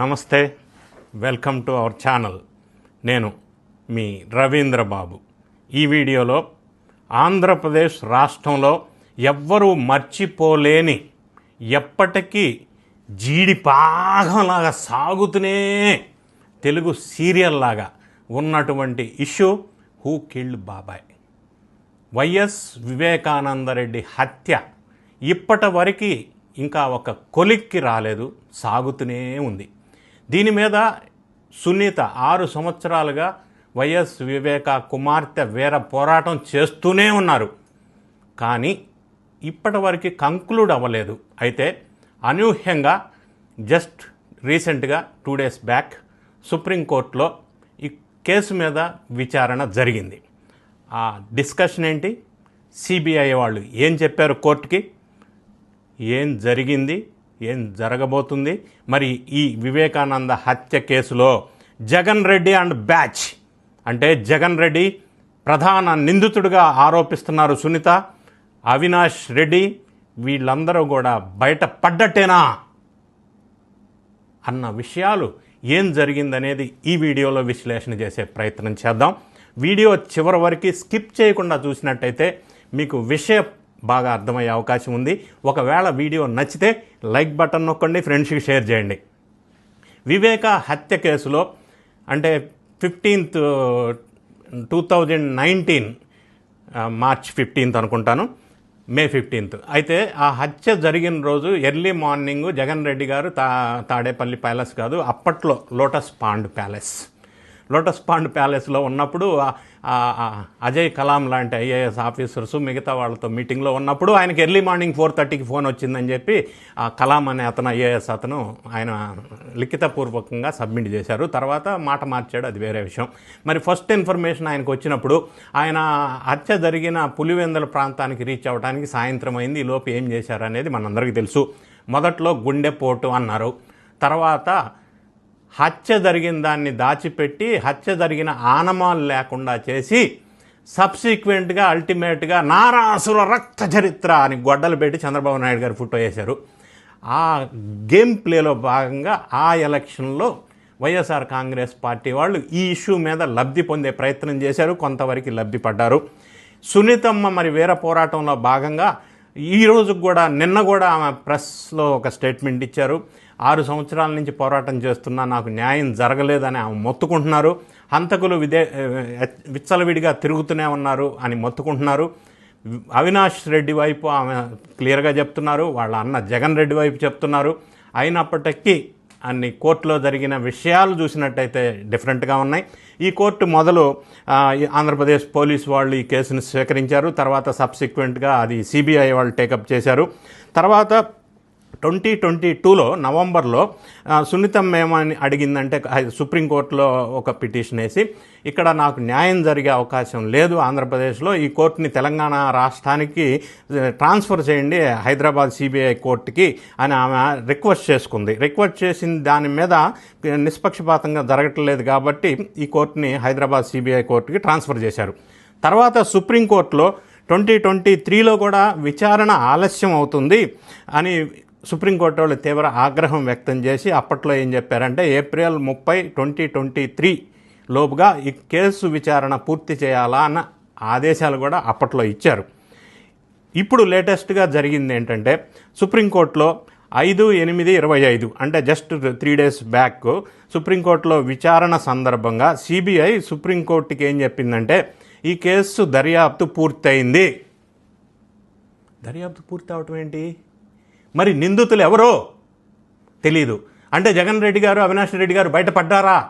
నమస్తే welcome to our channel. నేను మీ రవీంద్ర బాబు. ఈ వీడియోలో ఆంధ్రప్రదేశ్ రాష్ట్రంలో ఎవ్వరూ మర్చిపోలేని ఎప్పటికీ జీడిపాగంలాగా సాగుతూనే తెలుగు సీరియల్ లాగా ఉన్నటువంటి ఇష్యూ హూ కిల్డ్ బాబాయ్. వైఎస్ వివేకానందరెడ్డి హత్య ఇప్పటి వరకు ఇంకా ఒక కొలిక్కి రాలేదు సాగుతూనే ఉంది. దీని మీద సునీత ఆరు సంవత్సరాలుగా వైఎస్ వివేక కుమార్తె వీర పోరాటం చేస్తూనే ఉన్నారు. కానీ ఇప్పటివరకు కంక్లూడ్ అవ్వలేదు. అయితే అనూహ్యంగా జస్ట్ రీసెంట్గా టూ డేస్ బ్యాక్ సుప్రీంకోర్టులో ఈ కేసు మీద విచారణ జరిగింది. ఆ డిస్కషన్ ఏంటి? సిబిఐ వాళ్ళు ఏం చెప్పారు కోర్టుకి? ఏం జరిగింది? ఏం జరగబోతుంది? మరి ఈ వివేకానంద హత్య కేసులో జగన్ రెడ్డి అండ్ బ్యాచ్ అంటే జగన్ రెడ్డి ప్రధాన నిందితుడిగా ఆరోపిస్తున్నారు సునీత అవినాష్ రెడ్డి వీళ్ళందరూ కూడా బయట పడ్డట్టేనా అన్న విషయాలు ఏం జరిగిందనేది ఈ వీడియోలో విశ్లేషణ చేసే ప్రయత్నం చేద్దాం. వీడియో చివరి వరకు స్కిప్ చేయకుండా చూసినట్టయితే మీకు విషయం బాగా అర్థమయ్యే అవకాశం ఉంది. ఒకవేళ వీడియో నచ్చితే లైక్ బటన్ నొక్కండి ఫ్రెండ్స్కి షేర్ చేయండి. వివేక హత్య కేసులో అంటే fifteenth two thousand nineteen March fifteenth అనుకుంటాను మే ఫిఫ్టీన్త్. అయితే ఆ హత్య జరిగిన రోజు ఎర్లీ మార్నింగ్ జగన్ రెడ్డి గారు తా తాడేపల్లి ప్యాలెస్ కాదు అప్పట్లో lotus pond palace. Lotus pond ప్యాలెస్లో ఉన్నప్పుడు అజయ్ కలాం లాంటి ఐఏఎస్ ఆఫీసర్స్ మిగతా వాళ్ళతో మీటింగ్లో ఉన్నప్పుడు ఆయనకి ఎర్లీ మార్నింగ్ ఫోర్ థర్టీకి ఫోన్ వచ్చిందని చెప్పి ఆ కలాం అనే అతను ఐఏఎస్ అతను ఆయన లిఖితపూర్వకంగా సబ్మిట్ చేశారు. తర్వాత మాట మార్చాడు. అది వేరే విషయం. మరి ఫస్ట్ ఇన్ఫర్మేషన్ ఆయనకు వచ్చినప్పుడు ఆయన హత్య జరిగిన పులివెందుల ప్రాంతానికి రీచ్ అవ్వడానికి సాయంత్రం అయింది. ఈ లోపు ఏం చేశారు అనేది మనందరికీ తెలుసు. మొదట్లో గుండెపోటు అన్నారు. తర్వాత హత్య జరిగిన దాన్ని దాచిపెట్టి హత్య జరిగిన ఆనమాలు లేకుండా చేసి సబ్సిక్వెంట్గా అల్టిమేట్గా నారాసుల రక్త చరిత్ర అని గొడ్డలు పెట్టి చంద్రబాబు నాయుడు గారు ఫోటో వేశారు. ఆ గేమ్ ప్లేలో భాగంగా ఆ ఎలక్షన్లో వైఎస్ఆర్ కాంగ్రెస్ పార్టీ వాళ్ళు ఈ ఇష్యూ మీద లబ్ధి పొందే ప్రయత్నం చేశారు కొంతవరకు లబ్ధి పడ్డారు. సునీతమ్మ మరి వీర పోరాటంలో భాగంగా ఈ కూడా నిన్న కూడా ఆమె ప్రెస్లో ఒక స్టేట్మెంట్ ఇచ్చారు. ఆరు సంవత్సరాల నుంచి పోరాటం చేస్తున్నా నాకు న్యాయం జరగలేదని ఆమె మొత్తుకుంటున్నారు. హంతకులు విదే విచ్చలవిడిగా తిరుగుతూనే ఉన్నారు అని మొత్తుకుంటున్నారు. అవినాష్ రెడ్డి వైపు ఆమె క్లియర్గా చెప్తున్నారు. వాళ్ళ అన్న జగన్ రెడ్డి వైపు చెప్తున్నారు. అయినప్పటికీ అన్ని కోర్టులో జరిగిన విషయాలు చూసినట్టయితే డిఫరెంట్గా ఉన్నాయి. ఈ కోర్టు మొదలు ఆంధ్రప్రదేశ్ పోలీస్ వాళ్ళు ఈ కేసును స్వీకరించారు. తర్వాత సబ్సిక్వెంట్గా అది సిబిఐ వాళ్ళు టేకప్ చేశారు. తర్వాత ట్వంటీ ట్వంటీ టూలో నవంబర్లో సున్నితం సునీతం ఏమని అడిగిందంటే సుప్రీంకోర్టులో ఒక పిటిషన్ వేసి ఇక్కడ నాకు న్యాయం జరిగే అవకాశం లేదు ఆంధ్రప్రదేశ్లో ఈ కోర్టుని తెలంగాణ రాష్ట్రానికి ట్రాన్స్ఫర్ చేయండి హైదరాబాద్ సిబిఐ కోర్టుకి అని ఆమె రిక్వెస్ట్ చేసుకుంది. రిక్వెస్ట్ చేసిన దాని మీద నిష్పక్షపాతంగా జరగట్లేదు కాబట్టి ఈ కోర్టుని హైదరాబాద్ సిబిఐ కోర్టుకి ట్రాన్స్ఫర్ చేశారు. తర్వాత సుప్రీంకోర్టులో ట్వంటీ ట్వంటీ త్రీలో కూడా విచారణ ఆలస్యం అవుతుంది అని సుప్రీంకోర్టు వాళ్ళు తీవ్ర ఆగ్రహం వ్యక్తం చేసి అప్పట్లో ఏం చెప్పారంటే ఏప్రిల్ ముప్పై ట్వంటీ ట్వంటీ త్రీ లోపుగా ఈ కేసు విచారణ పూర్తి చేయాలా అన్న ఆదేశాలు కూడా అప్పట్లో ఇచ్చారు. ఇప్పుడు లేటెస్ట్గా జరిగింది ఏంటంటే సుప్రీంకోర్టులో ఐదు ఎనిమిది ఇరవై ఐదు అంటే జస్ట్ త్రీ డేస్ బ్యాక్ సుప్రీంకోర్టులో విచారణ సందర్భంగా సిబిఐ సుప్రీంకోర్టుకి ఏం చెప్పిందంటే ఈ కేసు దర్యాప్తు పూర్తయింది. దర్యాప్తు పూర్తి అవటం ఏంటి? మరి నిందితులు ఎవరో తెలీదు. అంటే జగన్ రెడ్డి గారు అవినాష్ రెడ్డి గారు బయటపడ్డారా?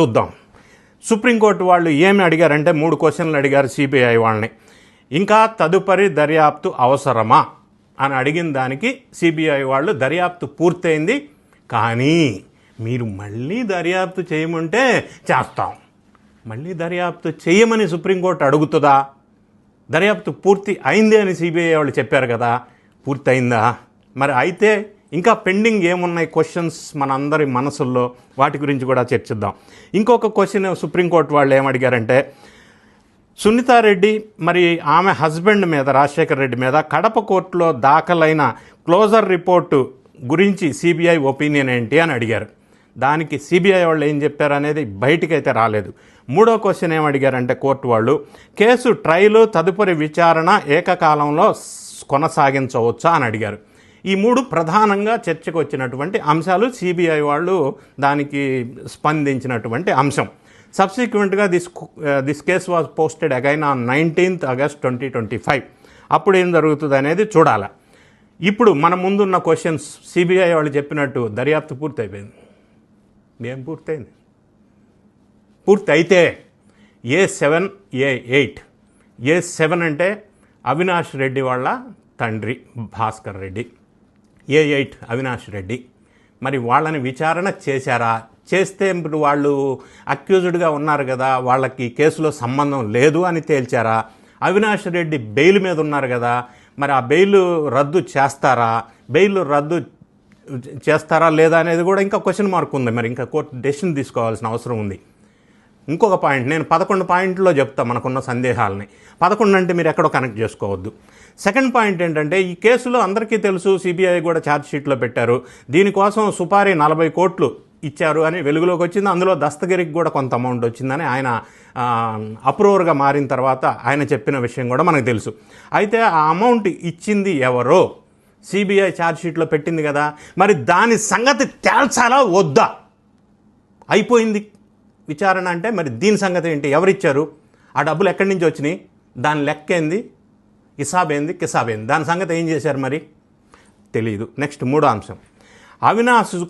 చూద్దాం. సుప్రీంకోర్టు వాళ్ళు ఏమి అడిగారంటే మూడు క్వశ్చన్లు అడిగారు సిబిఐ వాళ్ళని. ఇంకా తదుపరి దర్యాప్తు అవసరమా? అని అడిగిన దానికి సిబిఐ వాళ్ళు దర్యాప్తు పూర్తయింది. కానీ మీరు మళ్ళీ దర్యాప్తు చేయమంటే చేస్తాం. మళ్ళీ దర్యాప్తు చేయమని సుప్రీంకోర్టు అడుగుతుందా? దర్యాప్తు పూర్తి అయింది అని సిబిఐ వాళ్ళు చెప్పారు కదా. పూర్తయిందా? మరి అయితే ఇంకా పెండింగ్ ఏమున్నాయి క్వశ్చన్స్ మనందరి మనసుల్లో? వాటి గురించి కూడా చర్చిద్దాం. ఇంకొక క్వశ్చన్ సుప్రీంకోర్టు వాళ్ళు ఏమడిగారంటే సునీతారెడ్డి మరి ఆమె హస్బెండ్ మీద రాజశేఖర్ రెడ్డి మీద కడప కోర్టులో దాఖలైన క్లోజర్ రిపోర్టు గురించి సిబిఐ ఒపీనియన్ ఏంటి అని అడిగారు. దానికి సిబిఐ వాళ్ళు ఏం చెప్పారు అనేది బయటికైతే రాలేదు. మూడో క్వశ్చన్ ఏమడిగారంటే కోర్టు వాళ్ళు కేసు ట్రయలు తదుపరి విచారణ ఏకకాలంలో కొనసాగించవచ్చా అని అడిగారు. ఈ మూడు ప్రధానంగా చర్చకు వచ్చినటువంటి అంశాలు సిబిఐ వాళ్ళు దానికి స్పందించినటువంటి అంశం. సబ్సిక్వెంట్గా this this case was posted again on nineteenth August twenty twenty five. అప్పుడు ఏం జరుగుతుంది అనేది చూడాలి. ఇప్పుడు మన ముందున్న క్వశ్చన్స్ సిబిఐ వాళ్ళు చెప్పినట్టు దర్యాప్తు పూర్తయిపోయింది. ఏం పూర్తయింది? పూర్తి అయితే A seven A eight? A seven అంటే అవినాష్ రెడ్డి వాళ్ళ తండ్రి Bhaskar Reddy. A eight Avinash Reddy. మరి వాళ్ళని విచారణ చేశారా? చేస్తే ఇప్పుడు వాళ్ళు అక్యూజ్డ్గా ఉన్నారు కదా వాళ్ళకి కేసులో సంబంధం లేదు అని తేల్చారా? అవినాష్ రెడ్డి బెయిల్ మీద ఉన్నారు కదా మరి ఆ బెయిల్ రద్దు చేస్తారా? బెయిల్ రద్దు చేస్తారా లేదా అనేది కూడా ఇంకా క్వశ్చన్ మార్క్ ఉంది. మరి ఇంకా కోర్టు డెసిషన్ తీసుకోవాల్సిన అవసరం ఉంది. ఇంకొక పాయింట్ నేను పదకొండు పాయింట్లో చెప్తా మనకున్న సందేహాలని. పదకొండు అంటే మీరు ఎక్కడో కనెక్ట్ చేసుకోవద్దు. సెకండ్ పాయింట్ ఏంటంటే ఈ కేసులో అందరికీ తెలుసు సిబిఐ కూడా ఛార్జ్షీట్లో పెట్టారు. దీనికోసం సుపారీ నలభై కోట్లు ఇచ్చారు అని వెలుగులోకి వచ్చింది. అందులో దస్తగిరికి కూడా కొంత అమౌంట్ వచ్చిందని ఆయన అప్రూవర్గా మారిన తర్వాత ఆయన చెప్పిన విషయం కూడా మనకు తెలుసు. అయితే ఆ అమౌంట్ ఇచ్చింది ఎవరో? సిబిఐ ఛార్జ్షీట్లో పెట్టింది కదా. మరి దాని సంగతి తేల్చాలా? వద్దా? అయిపోయింది. విచారణ అంటే మరి దీని సంగతి ఏంటి? ఎవరిచ్చారు? ఆ డబ్బులు ఎక్కడి నుంచి వచ్చినాయి? దాని లెక్క ఏంది? హిసాబ్ ఏంది? కిసాబ్ ఏంది? దాని సంగతి ఏం చేశారు మరి? తెలియదు నెక్స్ట్ మూడో అంశం. అవినాష్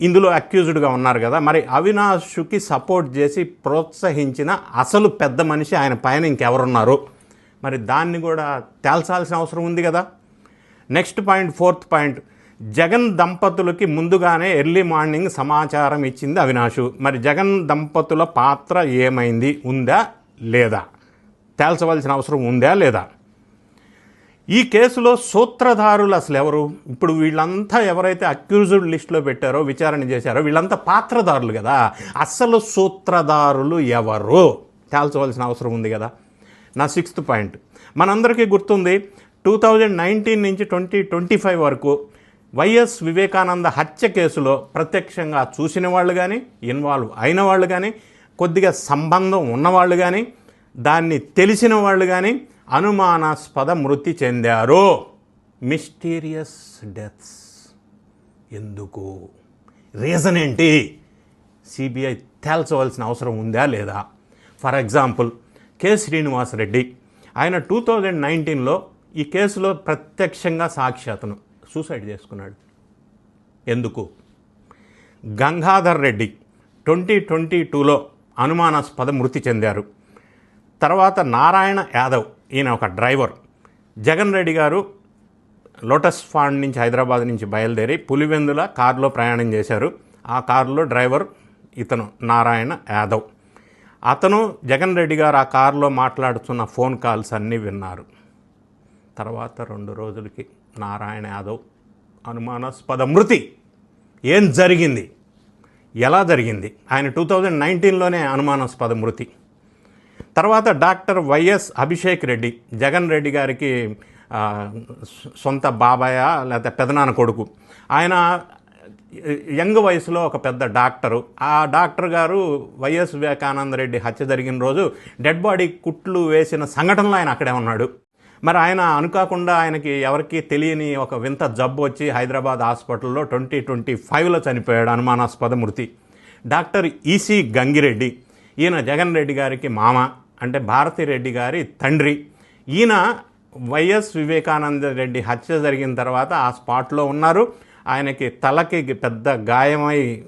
ఇందులో అక్యూజ్డ్గా ఉన్నారు కదా మరి అవినాష్కి సపోర్ట్ చేసి ప్రోత్సహించిన అసలు పెద్ద మనిషి ఆయన పైన ఇంకెవరున్నారు? మరి దాన్ని కూడా తేల్చాల్సిన అవసరం ఉంది కదా. Next point fourth point Jagan దంపతులకి ముందుగానే ఎర్లీ మార్నింగ్ సమాచారం ఇచ్చింది అవినాషు. మరి జగన్ దంపతుల పాత్ర ఏమైంది? ఉందా లేదా? తేల్చవలసిన అవసరం ఉందా లేదా? ఈ కేసులో సూత్రధారులు అసలు ఎవరు? ఇప్పుడు వీళ్ళంతా ఎవరైతే అక్యూజ్డ్ లిస్టులో పెట్టారో విచారణ చేశారో వీళ్ళంతా పాత్రధారులు కదా. అసలు సూత్రధారులు ఎవరు? తేల్చవలసిన అవసరం ఉంది కదా. నా సిక్స్త్ పాయింట్. మనందరికీ గుర్తుంది టూ థౌజండ్ నైన్టీన్ నుంచి ట్వంటీ ట్వంటీ ఫైవ్ వరకు వైఎస్ వివేకానంద హత్య కేసులో ప్రత్యక్షంగా చూసిన వాళ్ళు కానీ ఇన్వాల్వ్ అయిన వాళ్ళు కానీ కొద్దిగా సంబంధం ఉన్నవాళ్ళు కానీ దాన్ని తెలిసిన వాళ్ళు కానీ అనుమానాస్పద మృతి చెందారు. Mysterious deaths. ఎందుకు? రీజన్ ఏంటి? సిబిఐ తేల్చవలసిన అవసరం ఉందా లేదా? For example K Srinivasa Reddy. ఆయన టూ థౌజండ్ నైన్టీన్లో ఈ కేసులో ప్రత్యక్షంగా సాక్షి అతను సూసైడ్ చేసుకున్నాడు. ఎందుకు? గంగాధర్ రెడ్డి ట్వంటీ ట్వంటీ టూలో అనుమానాస్పద మృతి చెందారు. తర్వాత నారాయణ యాదవ్ ఈయన ఒక డ్రైవర్. జగన్ రెడ్డి గారు లోటస్ ఫాండ్ నుంచి హైదరాబాద్ నుంచి బయలుదేరి పులివెందుల కారులో ప్రయాణం చేశారు. ఆ కారులో డ్రైవర్ ఇతను నారాయణ యాదవ్. అతను జగన్ రెడ్డి గారు ఆ కారులో మాట్లాడుతున్న ఫోన్ కాల్స్ అన్నీ విన్నారు. తర్వాత రెండు రోజులకి నారాయణ యాదవ్ అనుమానాస్పద మృతి. ఏం జరిగింది? ఎలా జరిగింది? ఆయన టూ థౌజండ్ నైన్టీన్లోనే అనుమానాస్పద మృతి. తర్వాత డాక్టర్ వైఎస్ అభిషేక్ రెడ్డి జగన్ రెడ్డి గారికి సొంత బాబాయ లేకపోతే పెదనాన్న కొడుకు. ఆయన యంగ్ వయసులో ఒక పెద్ద డాక్టరు. ఆ డాక్టర్ గారు వైఎస్ వివేకానంద రెడ్డి హత్య జరిగిన రోజు డెడ్ బాడీ కుట్లు వేసిన సంఘటనలో ఆయన అక్కడే ఉన్నాడు. మరి ఆయన అనుకోకుండా ఆయనకి ఎవరికి తెలియని ఒక వింత జబ్బు వచ్చి హైదరాబాద్ హాస్పిటల్లో ట్వంటీ ట్వంటీ ఫైవ్లో చనిపోయాడు అనుమానాస్పద మృతి. Doctor EC Gangireddy. ఈయన జగన్ రెడ్డి గారికి మామ అంటే భారతి రెడ్డి గారి తండ్రి. ఈయన వైఎస్ వివేకానంద రెడ్డి హత్య జరిగిన తర్వాత ఆ స్పాట్లో ఉన్నారు. ఆయనకి తలకి పెద్ద గాయమై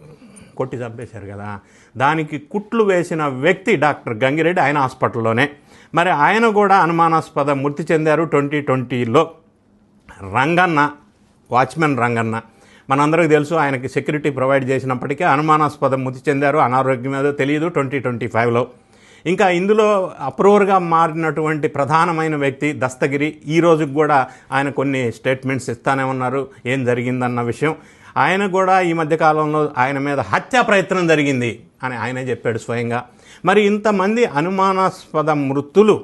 కొట్టి చంపేశారు కదా. దానికి కుట్లు వేసిన వ్యక్తి డాక్టర్ గంగిరెడ్డి ఆయన హాస్పిటల్లోనే. మరి ఆయన కూడా అనుమానాస్పద మృతి చెందారు ట్వంటీ ట్వంటీలో. రంగన్న వాచ్మెన్ రంగన్న. మనందరికీ తెలుసు ఆయనకి సెక్యూరిటీ ప్రొవైడ్ చేసినప్పటికీ అనుమానాస్పద మృతి చెందారు. అనారోగ్యం ఏదో తెలియదు ట్వంటీ ట్వంటీ ఫైవ్లో. ఇంకా ఇందులో అప్రూవర్గా మారినటువంటి ప్రధానమైన వ్యక్తి దస్తగిరి. ఈ రోజుకి కూడా ఆయన కొన్ని స్టేట్మెంట్స్ ఇస్తానే ఉన్నారు. ఏం జరిగిందన్న విషయం. ఆయన కూడా ఈ మధ్యకాలంలో ఆయన మీద హత్యా ప్రయత్నం జరిగింది అని ఆయనే చెప్పాడు స్వయంగా. మరి ఇంతమంది అనుమానాస్పద మృతులు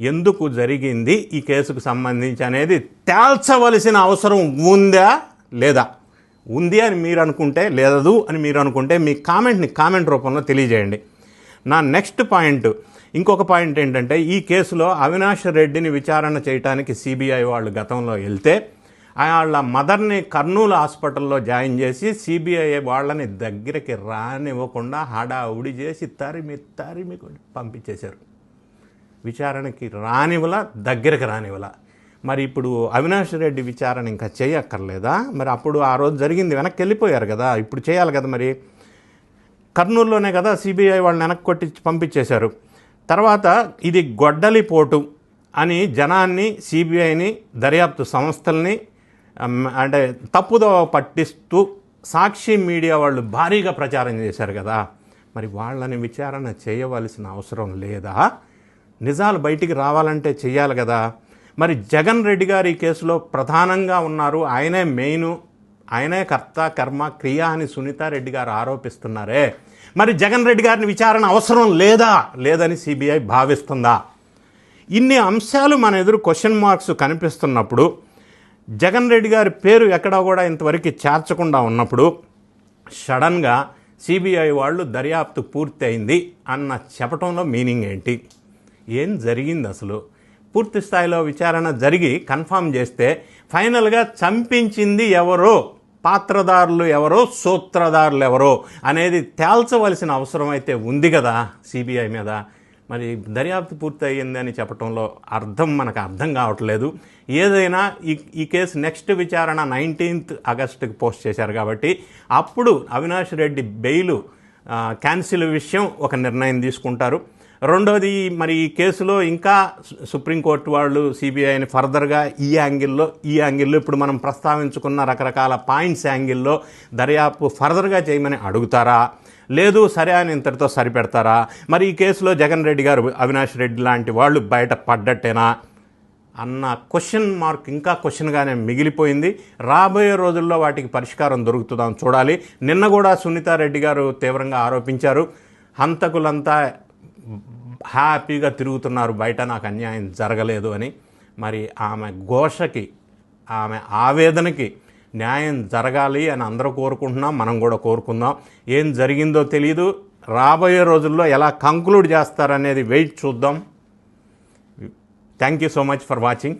ఎందుకు జరిగింది? ఈ కేసుకు సంబంధించి అనేది తేల్చవలసిన అవసరం ఉందా లేదా? ఉంది అని మీరు అనుకుంటే లేదు అని మీరు అనుకుంటే మీ కామెంట్ని కామెంట్ రూపంలో తెలియజేయండి. నా నెక్స్ట్ పాయింట్ ఇంకొక పాయింట్ ఏంటంటే ఈ కేసులో అవినాష్ రెడ్డిని విచారణ చేయడానికి సిబిఐ వాళ్ళు గతంలో వెళ్తే వాళ్ళ మదర్ని కర్నూలు హాస్పిటల్లో జాయిన్ చేసి సిబిఐ వాళ్ళని దగ్గరికి రానివ్వకుండా హడావుడి చేసి తరిమి తరిమి పంపించేశారు. విచారణకి రానివల దగ్గరికి రానివల మరి ఇప్పుడు అవినాష్ రెడ్డి విచారణ ఇంకా చేయక్కర్లేదా? మరి అప్పుడు ఆ రోజు జరిగింది వెనక్కి వెళ్ళిపోయారు కదా ఇప్పుడు చేయాలి కదా మరి. కర్నూలులోనే కదా సిబిఐ వాళ్ళని వెనక్కి కొట్టి పంపించేశారు. తర్వాత ఇది గొడ్డలి పోటు అని జనాన్ని సిబిఐని దర్యాప్తు సంస్థల్ని అంటే తప్పుదోవ పట్టిస్తూ సాక్షి మీడియా వాళ్ళు భారీగా ప్రచారం చేశారు కదా మరి వాళ్ళని విచారణ చేయవలసిన అవసరం లేదా? నిజాలు బయటికి రావాలంటే చేయాలి కదా. మరి జగన్ రెడ్డి గారు ఈ కేసులో ప్రధానంగా ఉన్నారు. ఆయనే మెయిన్ ఆయనే కర్త కర్మ క్రియ అని సునీతారెడ్డి గారు ఆరోపిస్తున్నారే. మరి జగన్ రెడ్డి గారిని విచారణ అవసరం లేదా? లేదని సిబిఐ భావిస్తుందా? ఇన్ని అంశాలు మన ఎదురు క్వశ్చన్ మార్క్స్ కనిపిస్తున్నప్పుడు జగన్ రెడ్డి గారి పేరు ఎక్కడా కూడా ఇంతవరకు చేర్చకుండా ఉన్నప్పుడు సడన్గా సిబిఐ వాళ్ళు దర్యాప్తు పూర్తి అయింది అన్న చెప్పటంలో మీనింగ్ ఏంటి? ఏం జరిగింది అసలు? పూర్తి స్థాయిలో విచారణ జరిగి కన్ఫామ్ చేస్తే ఫైనల్గా చంపించింది ఎవరో? పాత్రదారులు ఎవరో? సూత్రధారులు ఎవరో? అనేది తేల్చవలసిన అవసరం అయితే ఉంది కదా సిబిఐ మీద. మరి దర్యాప్తు పూర్తి అని చెప్పడంలో అర్థం మనకు అర్థం కావట్లేదు. ఏదైనా ఈ ఈ కేసు నెక్స్ట్ విచారణ నైన్టీన్త్ ఆగస్టుకి పోస్ట్ చేశారు కాబట్టి అప్పుడు అవినాష్ రెడ్డి బెయిల్ క్యాన్సిల్ విషయం ఒక నిర్ణయం తీసుకుంటారు. రెండోది మరి ఈ కేసులో ఇంకా సుప్రీంకోర్టు వాళ్ళు సిబిఐని ఫర్దర్గా ఈ యాంగిల్లో ఈ యాంగిల్లో ఇప్పుడు మనం ప్రస్తావించుకున్న రకరకాల పాయింట్స్ యాంగిల్లో దర్యాప్తు ఫర్దర్గా చేయమని అడుగుతారా? లేదు సరే అని ఇంతటితో సరిపెడతారా? మరి ఈ కేసులో జగన్ రెడ్డి గారు అవినాష్ రెడ్డి లాంటి వాళ్ళు బయట పడ్డట్టేనా? అన్న క్వశ్చన్ మార్క్ ఇంకా క్వశ్చన్గానే మిగిలిపోయింది. రాబోయే రోజుల్లో వాటికి పరిష్కారం దొరుకుతుందని చూడాలి. నిన్న కూడా సునీతారెడ్డి గారు తీవ్రంగా ఆరోపించారు. హంతకులంతా హ్యాపీగా తిరుగుతున్నారు బయట నాకు అన్యాయం జరగలేదు అని. మరి ఆమె ఘోషకి ఆమె ఆవేదనకి న్యాయం జరగాలి అని అందరూ కోరుకుంటున్నాం మనం కూడా కోరుకుందాం. ఏం జరిగిందో తెలియదు రాబోయే రోజుల్లో ఎలా కంక్లూడ్ చేస్తారనేది వెయిట్ చూద్దాం. Thank you so much for watching